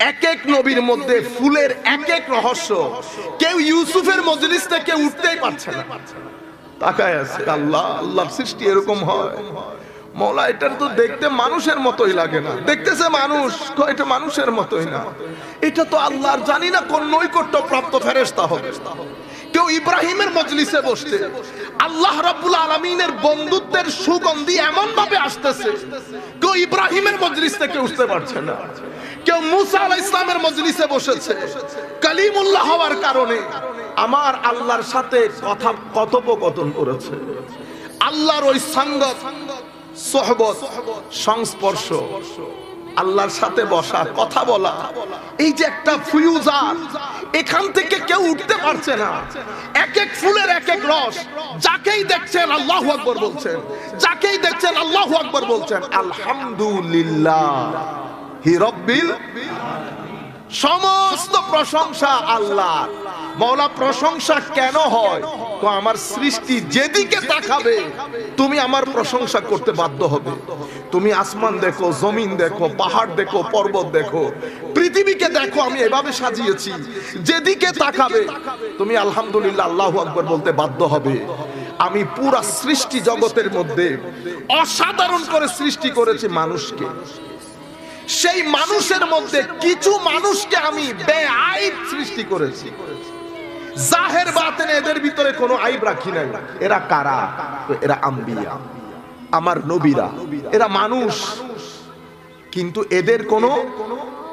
এক এক নবীর মধ্যে ফুলের এক এক রহস্য। কেউ ইউসুফের মজলিস থেকে উঠতেই পারছে না। তাকায় আছে, আল্লাহ, আল্লাহর সৃষ্টি এরকম হয়। মৌলা এটার তো দেখতে মানুষের মতোই লাগে না। দেখতেছে মানুষ এটা মানুষের মতোই না। এটা তো আল্লাহর জানি না কোন নৈকট্য প্রাপ্ত ফেরেস্তা হবে। কেউ ইব্রাহিমের মজলিসে বসতে। আল্লাহ রাব্বুল আলামিনের বন্ধুত্বের সুগন্ধি এমন ভাবে আসতেছে, কেউ ইব্রাহিমের মজলিস থেকে উঠতে পারছে না। কেউ মুসা আলাইহিস ইসলামের মজলিসে বসেছে। কালিমুল্লাহ হওয়ার কারণে আমার আল্লাহর সাথে কথা কথোপকথন করেছে। আল্লাহর ওই সঙ্গত সোহবত, সংস্পর্শ। আল্লাহর সাথে বসা, কথা বলা। এই যে একটা ফিউজার এখান থেকে কেউ উঠতে পারছে না। এক এক ফুলের এক এক রস, যাকেই দেখছেন আল্লাহ আকবর বলছেন, যাকেই দেখছেন আল্লাহ আকবর বলছেন, আলহামদুলিল্লাহ, হি রব্বিল সমস্ত প্রশংসা আল্লাহ মৌলা প্রশংসা কেন হয়? তো আমার সৃষ্টি যেদিকে তাকাবে, তুমি আমার প্রশংসা করতে বাধ্য হবে। তুমি আসমান দেখো, জমিন দেখো, পাহাড় দেখো, পর্বত দেখো, পৃথিবীকে দেখো, আমি এভাবে সাজিয়েছি। যেদিকে তাকাবে, তুমি আলহামদুলিল্লাহ আল্লাহু আকবার বলতে বাধ্য হবে। আমি পুরা সৃষ্টি জগতের মধ্যে অসাধারণ করে সৃষ্টি করেছি মানুষকে। সেই মানুষের মধ্যে কিছু মানুষকে আমি বেআইব সৃষ্টি করেছি। জাহের বাতেন এদের ভিতরে কোনো আইব রাখি নাই। এরা কারা? এরা আম্বিয়া। আমার নবীরা। এরা মানুষ। কিন্তু এদের কোনো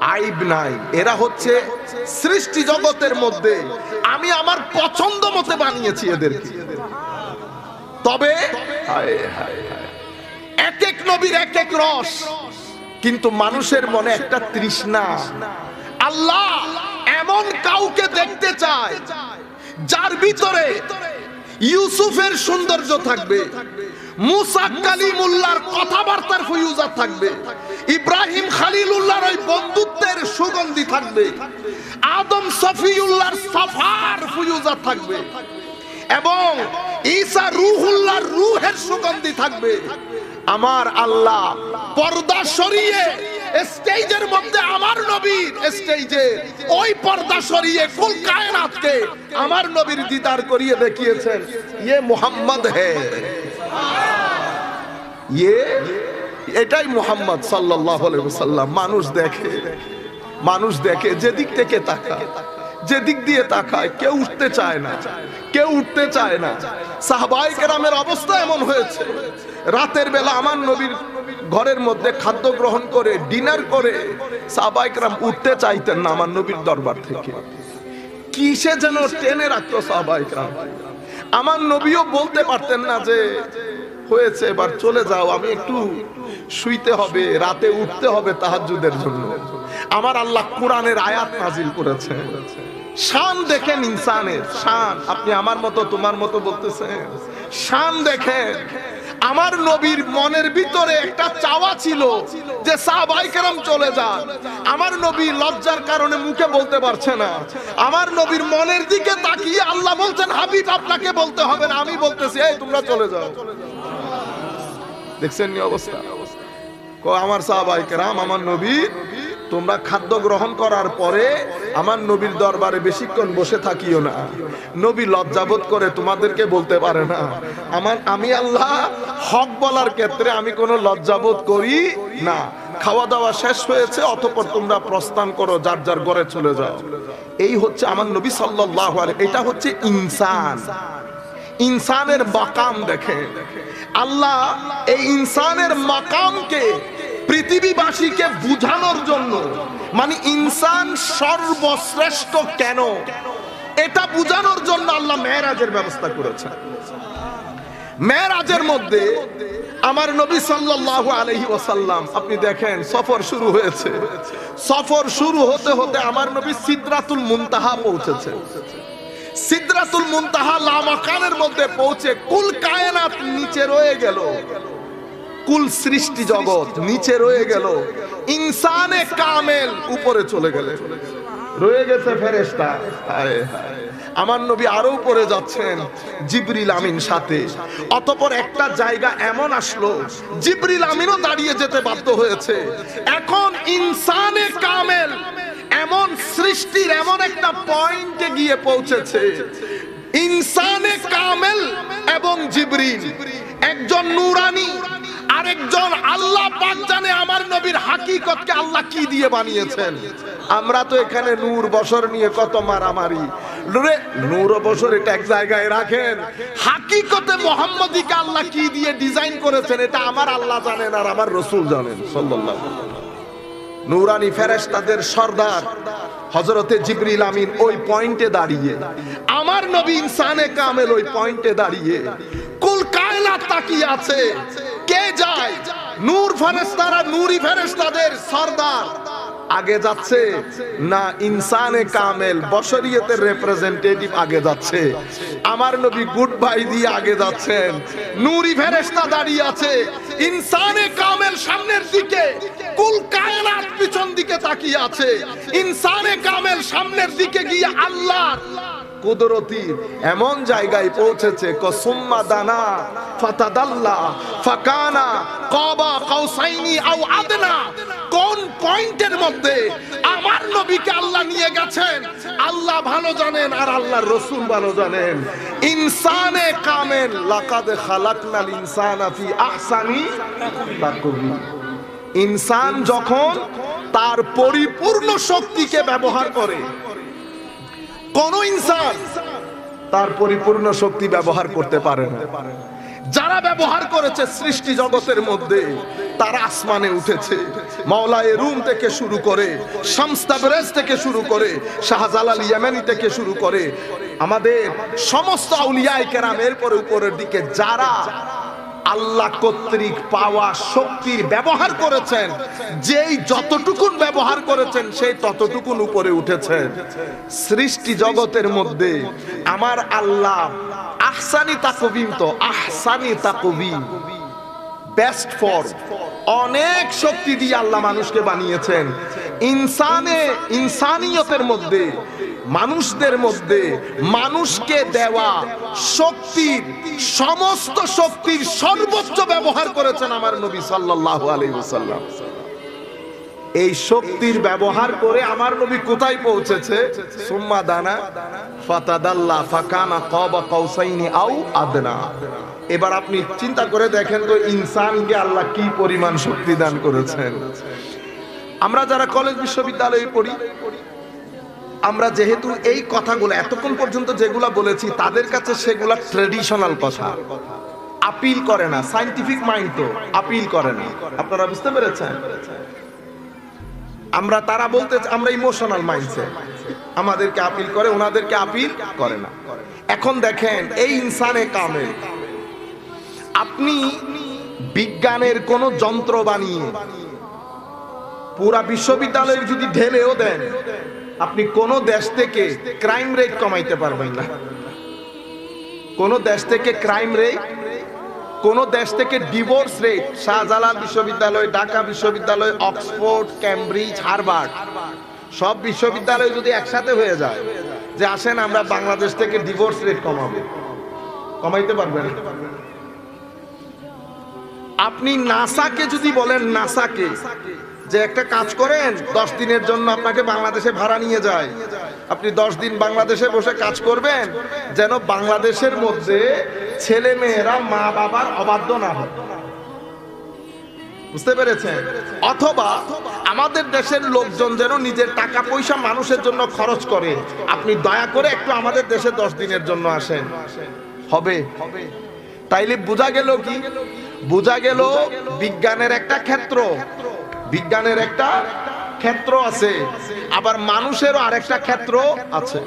আইব নাই। এরা হচ্ছে সৃষ্টি জগতের মধ্যে। আমি আমার পছন্দ মতে বানিয়েছি এদেরকে। তবে। এক এক নবীর এক এক রস। কিন্তু মানুষের মনে একটা তৃষ্ণা। আল্লাহ এমন কাউকে দেখতে চায়, যার ভিতরে ইউসুফের সৌন্দর্য থাকবে ইব্রাহিম খালিলুল্লাহর ওই বন্ধুত্বের সুগন্ধি থাকবে, আদম থাকবে এবং রুহুল্লাহর রুহের সুগন্ধি থাকবে। আমার আল্লাহ পর্দা সরিয়ে স্টেজের মধ্যে আমার নবীর স্টেজে ওই পর্দা সরিয়ে কুল কায়নাতকে আমার নবীর দিদার করিয়ে দেখিয়েছেন। ইয়ে মোহাম্মদ হে। ইয়ে এটাই মোহাম্মদ সাল্লাল্লাহু আলাইহি ওয়াসাল্লাম। মানুষ দেখে মানুষ দেখে যেদিক থেকে তাকায় যেদিক দিয়ে তাকায়, কেউ উঠতে চায় না, কেউ উঠতে চায় না। সাহাবাই কেরামের অবস্থা এমন হয়েছে। রাতের বেলা আমার নবীর ঘরের মধ্যে খাদ্য গ্রহণ করে ডিনার করে সাহাবাই কেরাম উঠতে চাইতেন না আমার নবীর দরবার থেকে। কিসে যেন টেনে রাখতো সাহাবাই কেরাম আমার নবীও বলতে পারতেন না যে, হয়েছে, এবার চলে যাও, আমি একটু শুইতে হবে, রাতে উঠতে হবে তাহাজ্জুদের জন্য। আমার আল্লাহ কোরআনের আয়াত নাজিল করেছে শান দেখেন ইনসানের, শান। আপনি আমার মতো, তোমার মতো বলতেছেন। শান দেখেন। আমার নবীর মনের ভিতরে একটা চাওয়া ছিল যে সাহাবাই কেরাম চলে যান। আমার নবী লজ্জার কারণে মুখে বলতে পারছে না। আমার নবীর মনের দিকে তাকিয়ে আল্লাহ বলছেন, হাবিব, আপনাকে বলতে হবে না, আমি বলতেছি, এই, তোমরা চলে যাও। দেখছেন নি অবস্থা? আমার সাহাবাই কেরাম, আমার নবী, তোমরা খাদ্য গ্রহণ করার পরে আমার নবীর দরবারে বেশিক্ষণ বসে থাকিও না। নবী লজ্জাবোধ করে তোমাদেরকে বলতে পারে না। আমার, আমি আল্লাহ হক বলার ক্ষেত্রে আমি কোনো লজ্জাবোধ করি না। খাওয়া দাওয়া শেষ হয়েছে, অতপর তোমরা প্রস্থান করো, যার যার ঘরে চলে যাও। এই হচ্ছে আমার নবী আলাইহি, এটা হচ্ছে ইনসান। ইনসানের মাকাম দেখে। আল্লাহ এই ইনসানের মাকামকে পৃথিবীবাসীকে বুঝানোর জন্য মানে ইনসান সর্বশ্রেষ্ঠ কেন? এটা বুঝানোর জন্য আল্লাহ মেহরাজের ব্যবস্থা করেছে মেহরাজের মধ্যে আমার নবী সাল্লাল্লাহু আলাইহি ওয়াসাল্লাম, আপনি দেখেন সফর শুরু হয়েছে। সফর শুরু হতে হতে আমার নবী সিদরাতুল মুনতাহা পৌঁছেছে। সিদরাতুল মুনতাহা লামাকানের মধ্যে পৌঁছে কুল কায়নাত নিচে রয়ে গেল। কুল সৃষ্টি জগৎ নিচে রয়ে গেল। ইনসানে কামেল উপরে চলে গেলে। রয়ে গেছে হায়। আমার নবী আরও উপরে যাচ্ছেন, জিবরিল আমিন সাথে। অতপর একটা জায়গা এমন আসলো, জিবরিল আমিনও দাঁড়িয়ে যেতে বাধ্য হয়েছে। এখন ইনসানে কামেল এমন সৃষ্টির এমন একটা পয়েন্টে গিয়ে পৌঁছেছে। ইনসানে কামেল এবং জিবরিল, একজন নুরানি। আরেকজন আল্লাহ পাক জানে আমার নবীর হাকিকতকে আল্লাহ কি দিয়ে বানিয়েছেন। আমরা তো এখানে নূর বছর নিয়ে কত মারামারি। নূর বছর এটা এক জায়গায় রাখেন। হাকিকতে মোহাম্মদীকে আল্লাহ কি দিয়ে ডিজাইন করেছেন এটা আমার আল্লাহ জানেন আর আমার রসুল জানেন, সাল্লাল্লাহু নুরানি ফেরেশতাদের সর্দার হজরতে জিবরিল আমিন ওই পয়েন্টে দাঁড়িয়ে, আমার নবী ইনসানে কামেল ওই পয়েন্টে দাঁড়িয়ে, কুল কায়নাত তাকিয়ে আছে। কে যায়? নূর ফেরেশতারা, নূরি ফেরেশতাদের সর্দার। আগে যাচ্ছে না ইনসানে কামেল, বশরিয়তের রিপ্রেজেন্টেটিভ আগে যাচ্ছে। আমার নবী গুড বাই দিয়ে আগে যাচ্ছেন। নূরি ফেরেশতা দাঁড়িয়ে আছে। ইনসানে কামেল সামনের দিকে, কুল কায়নাত পিছন দিকে তাকিয়ে আছে। ইনসানে কামেল সামনের দিকে গিয়ে আল্লাহ কুদরতি, এমন জায়গায় পৌঁছেছে, কসুম্মা দানা, ফাতাদাল্লা, ফাকানা, কাবা, কাউসাইনি, আও আদনা। কোন পয়েন্টের মধ্যে আমার নবীকে আল্লাহ নিয়ে গেছেন? আল্লাহ ভালো জানেন আর আল্লাহর রসুল ভালো জানেন। ইনসানে কামেল লাকাদ খালাকনাল ইনসানা ফি আহসানি তাকবীর ইনসান যখন তার পরিপূর্ণ শক্তিকে ব্যবহার করে কোন ইনসান তার পরিপূর্ণ শক্তি ব্যবহার করতে পারে না। যারা ব্যবহার করেছে সৃষ্টি জগতের মধ্যে, তারা আসমানে উঠেছে। মাওলায়ে রুম থেকে শুরু করে শামস্তাবরেজ থেকে শুরু করে, শাহজালাল ইয়ামানি থেকে শুরু করে, আমাদের সমস্ত আউলিয়ায়ে কেরাম এরপরে উপরের দিকে যারা আল্লাহ কর্তৃক পাওয়া শক্তির ব্যবহার করেছেন। যেই যতটুকুন ব্যবহার করেছেন, সেই ততটুকুন উপরে উঠেছেন সৃষ্টি জগতের মধ্যে আমার আল্লাহ আহসানি তাকবিম তো, আহসানি তাকবিম। বেস্ট ফর অনেক শক্তি দিয়ে আল্লাহ মানুষকে বানিয়েছেন। ইনসানে, ইনসানিয়তের মধ্যে মানুষদের মধ্যে মানুষকে দেওয়া শক্তির, সমস্ত শক্তির সর্বোচ্চ ব্যবহার করেছেন আমার নবী সাল্লাল্লাহু আলাইহি ওয়াসাল্লাম। এই শক্তির ব্যবহার করে আমার নবী কোথায় পৌঁছেছে? সুম্মা দানা, ফাতাদাল্লা, ফাকানা কাউসাইনি আও আদনা। এবার আপনি চিন্তা করে দেখেন তো ইনসানকে আল্লাহ কি পরিমাণ শক্তি দান করেছেন। আমরা যারা কলেজ বিশ্ববিদ্যালয়ে পড়ি আমরা যেহেতু এই কথাগুলো এতক্ষণ পর্যন্ত যেগুলা বলেছি, তাদের কাছে সেগুলা ট্রেডিশনাল কথা। আপিল করে না সাইন্টিফিক মাইন্ড তো আপিল করে না। আপনারা বুঝতে পেরেছেন? আমরা তারা বলতে, আমরা ইমোশনাল মাইন্ডসেট আমাদেরকে আপিল করে, ওনাদেরকে আপিল করে না। এখন দেখেন, এই ইনসানে কামে আপনি বিজ্ঞানের কোন যন্ত্র বানিয়ে পুরা বিশ্ববিদ্যালয়ে যদি ঢেলেও দেন আপনি কোন দেশ থেকে ক্রাইম রেট কমাইতে পারবেন না। কোন দেশ থেকে ক্রাইম রেট কোন দেশ থেকে ডিভোর্স রেট শাহজালাল বিশ্ববিদ্যালয়, ঢাকা বিশ্ববিদ্যালয়, অক্সফোর্ড ক্যামব্রিজ হার্ভার্ড, সব বিশ্ববিদ্যালয় যদি একসাথে হয়ে যায়, যে আসেন আমরা বাংলাদেশ থেকে ডিভোর্স রেট কমাবো। কমাইতে পারবেন আপনি নাসাকে যদি বলেন, নাসাকে যে একটা কাজ করেন, দশ দিনের জন্য আপনাকে বাংলাদেশে ভাড়া নিয়ে যায়। আপনি দশ দিন বাংলাদেশে বসে কাজ করবেন, যেন বাংলাদেশের মধ্যে ছেলে মেয়েরা মা বাবার অবাধ্য না হয়। বুঝতে পেরেছেন? অথবা আমাদের দেশের লোকজন যেন নিজের টাকা পয়সা মানুষের জন্য খরচ করে। আপনি দয়া করে একটু আমাদের দেশে দশ দিনের জন্য আসেন। হবে। তাইলে বোঝা গেল কি? বোঝা গেল বিজ্ঞানের একটা ক্ষেত্র। বিজ্ঞানের একটা ক্ষেত্র আছে, আবার মানুষেরও আরেকটা ক্ষেত্র আছে।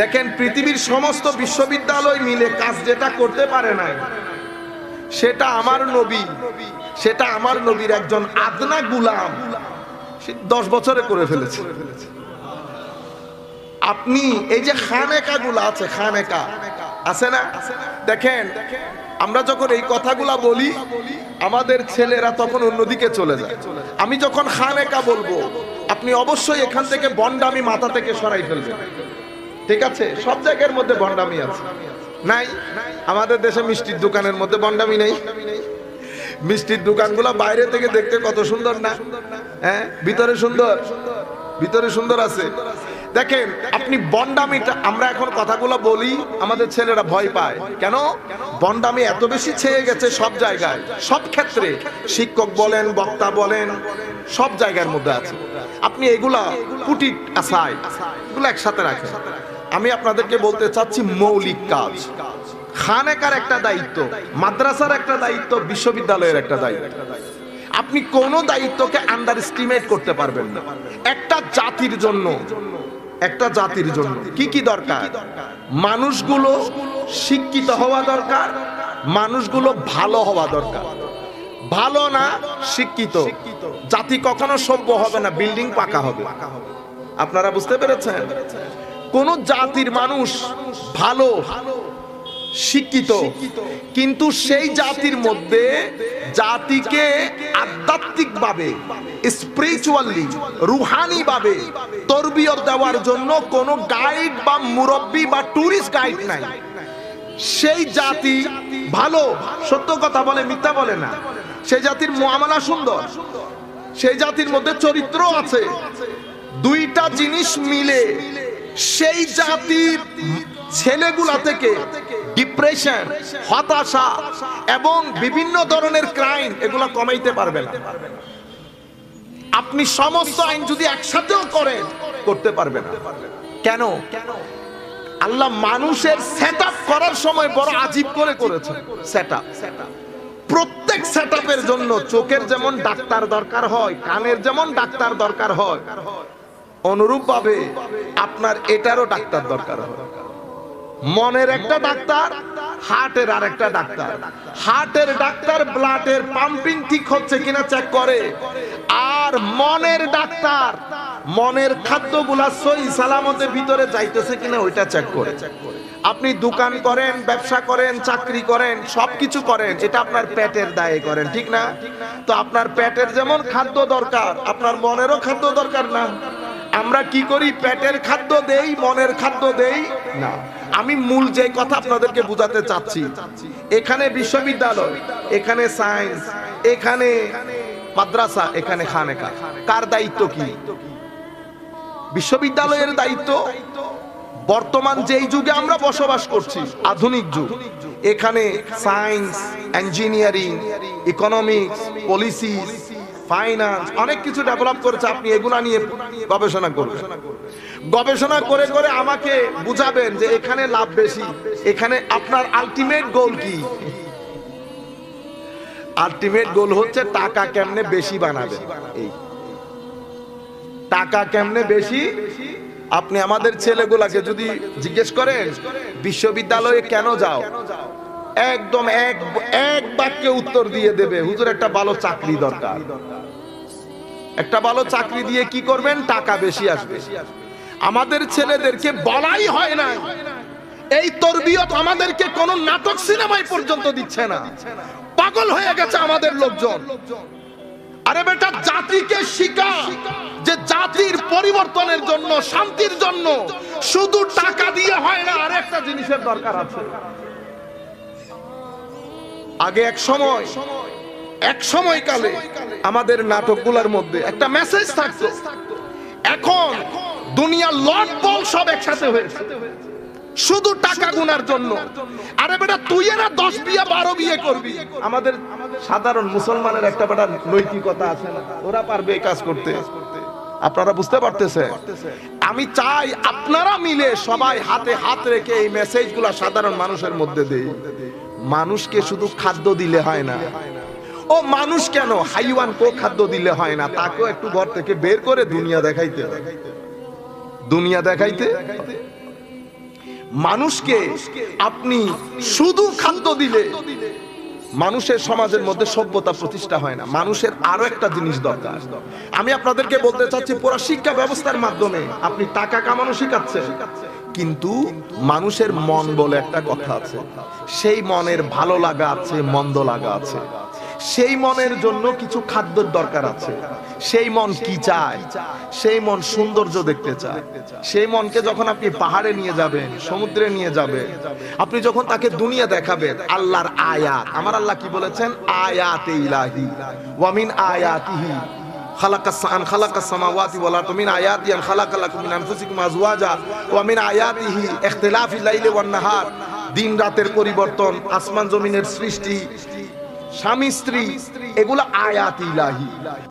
দেখেন, পৃথিবীর সমস্ত বিশ্ববিদ্যালয় মিলে কাজ যেটা করতে পারে নাই, সেটা আমার নবী, সেটা আমার নবীর একজন আদনা গুলাম দশ বছরে করে ফেলেছে। আপনি, এই যে খানেকা গুলা আছে খানেকা আছে না? দেখেন, আমরা যখন এই কথাগুলা বলি আমাদের ছেলেরা তখন অন্যদিকে চলে যায়। আমি যখন খান একা বলব, আপনি অবশ্যই এখান থেকে বন্ডামি মাথা থেকে সরাই ফেলবেন। ঠিক আছে? সব জায়গার মধ্যে বন্ডামি আছে। নাই? আমাদের দেশে মিষ্টির দোকানের মধ্যে বন্ডামি নেই। মিষ্টির দোকানগুলো বাইরে থেকে দেখতে কত সুন্দর না? হ্যাঁ? ভিতরে সুন্দর? ভিতরে সুন্দর আছে। দেখেন, আপনি বন্ডামিটা আমরা এখন কথাগুলো বলি, আমাদের ছেলেরা ভয় পায়। কেন? বন্ডামি এত বেশি ছেয়ে গেছে সব জায়গায়, সব ক্ষেত্রে। শিক্ষক বলেন, বক্তা বলেন, সব জায়গার মধ্যে আছে। আপনি এগুলা কুটি আসায় এগুলো একসাথে রাখেন। আমি আপনাদেরকে বলতে চাচ্ছি মৌলিক কাজ। খানেকার একটা দায়িত্ব, মাদ্রাসার একটা দায়িত্ব, বিশ্ববিদ্যালয়ের একটা দায়িত্ব। আপনি কোনো দায়িত্বকে আন্ডার এস্টিমেট করতে পারবেন না। একটা জাতির জন্য একটা জাতির জন্য। কি কি দরকার? মানুষগুলো শিক্ষিত হওয়া দরকার মানুষগুলো ভালো হওয়া দরকার। ভালো না শিক্ষিত। জাতি কখনো সভ্য হবে না বিল্ডিং পাকা হবে। আপনারা বুঝতে পেরেছেন? কোন জাতির মানুষ ভালো শিক্ষিত। কিন্তু সেই জাতির মধ্যে জাতিকে আধ্যাত্মিক ভাবে স্পিরিচুয়ালি রুহানি ভাবে তরবিয়ত দেওয়ার জন্য কোনো গাইড বা মুরব্বী বা টুরিস্ট গাইড নাই। সেই জাতি ভালো সত্য কথা বলে মিথ্যা বলে না। সেই জাতির মুআমালা সুন্দর। সেই জাতির মধ্যে চরিত্র আছে। দুইটা জিনিস মিলে। সেই জাতির ছেলেগুলা থেকে ডিপ্রেশন, হতাশা এবং বিভিন্ন ধরনের ক্রাইম এগুলো কমাইতে পারবে না। আপনি সমস্ত আইন যদি একসাথেও করেন, করতে পারবে না। কেন? আল্লাহ মানুষের সেট করার সময় বড় আজীব করে করেছে সেট প্রত্যেক সেট জন্য চোখের যেমন ডাক্তার দরকার হয়, কানের যেমন ডাক্তার দরকার হয় অনুরূপ ভাবে আপনার এটারও ডাক্তার দরকার হয়। মনের একটা ডাক্তার, হার্টের আর একটা ডাক্তার। হার্টের ডাক্তার, ব্লাডের পাম্পিং ঠিক হচ্ছে কিনা চেক করে। আর মনের ডাক্তার, মনের খাদ্যগুলা সই সালামতের ভিতরে যাইতেছে কিনা ওইটা চেক করে। আপনি দোকান করেন, ব্যবসা করেন, চাকরি করেন, সবকিছু করেন, এটা আপনার পেটের দায়ে করেন, ঠিক না? তো আপনার পেটের যেমন খাদ্য দরকার, আপনার মনেরও খাদ্য দরকার না। আমরা কি করি? পেটের খাদ্য দেই, মনের খাদ্য দেই না। আমি মূল যে কথা আপনাদেরকে বুঝাতে চাচ্ছি, এখানে বিশ্ববিদ্যালয়, এখানে সায়েন্স এখানে মাদ্রাসা, এখানে খানেকা। কার দায়িত্ব কি? বিশ্ববিদ্যালয়ের দায়িত্ব বর্তমান যেই যুগে আমরা বসবাস করছি, আধুনিক যুগ। এখানে science engineering economics policy finance অনেক কিছু ডেভেলপ করেছে, আপনি এগুলা নিয়ে গবেষণা করবেন। গবেষণা করে করে আমাকে বুঝাবেন যে এখানে লাভ বেশি। এখানে আপনার আলটিমেট গোল কি? আলটিমেট গোল হচ্ছে টাকা কেমনে বেশি বানাবেন। এই। টাকা কেমনে বেশি? আপনি আমাদের ছেলেগুলাকে যদি জিজ্ঞেস করেন, বিশ্ববিদ্যালয়ে কেন যাও? একদম এক এক বাক্যে উত্তর দিয়ে দেবে, হুজুর, একটা ভালো চাকরি দরকার। একটা ভালো চাকরি দিয়ে কি করবেন? টাকা বেশি আসবে। আমাদের ছেলেদেরকে বলাই হয় না। এই তরবিয়ত আমাদেরকে কোন নাটক সিনেমায় পর্যন্ত দিচ্ছে না। পাগল হয়ে গেছে আমাদের লোকজন। আরে বেটা, জাতিকে শিখা যে জাতির পরিবর্তনের জন্য, শান্তির জন্য শুধু টাকা দিয়ে হয় না, আর একটা জিনিসের দরকার আছে। আগে এক সময় এক সময় কালে আমাদের নাটকগুলোর মধ্যে একটা মেসেজ থাকতো। এখন দুনিয়ার লট বল সব একসাথে হয়েছে। শুধু টাকা গুনার জন্য। আরে বেটা, তুই এরা দশ বিয়ে, বারো বিয়ে করবি। আমাদের সাধারণ মুসলমানের একটা বেটা নৈতিকতা আছে না। ওরা পারবে এই কাজ করতে। আপনারা বুঝতে পারতেছে আমি চাই আপনারা মিলে সবাই হাতে হাত রেখে এই মেসেজগুলা সাধারণ মানুষের মধ্যে দেই। মানুষকে শুধু খাদ্য দিলে হয় না। ও মানুষ কেন? হাইওয়ান কো খাদ্য দিলে হয় না। তাকেও একটু ঘর থেকে বের করে দুনিয়া দেখাইতে হয়। দুনিয়া দেখাইতে? মানুষকে আপনি শুধু খাদ্য দিলে মানুষের সমাজের মধ্যে সভ্যতা প্রতিষ্ঠা হয় না। মানুষের আরও একটা জিনিস দরকার। আমি আপনাদেরকে বলতে চাচ্ছি, পুরো শিক্ষা ব্যবস্থার মাধ্যমে আপনি টাকা কামানো শিখাচ্ছেন। কিন্তু মানুষের মন বলে একটা কথা আছে, সেই মনের ভালো লাগা আছে, মন্দ লাগা আছে। সেই মনের জন্য কিছু খাদ্যের দরকার আছে। সেই মন কি চায়? সেই মন সৌন্দর্য দেখতে চায়। সেই মনকে যখন আপনি পাহাড়ে নিয়ে যাবেন, সমুদ্রে নিয়ে যাবেন, আপনি যখন তাকে দুনিয়া দেখাবেন, আল্লাহর আয়াত, আমার আল্লাহ কি বলেছেন? আয়াত ইলাহি ওয়ামিন আয়াতিহি পরিবর্তন, আসমান জমিনের সৃষ্টি স্বামী স্ত্রী এগুলো আয়াত ইলাহি।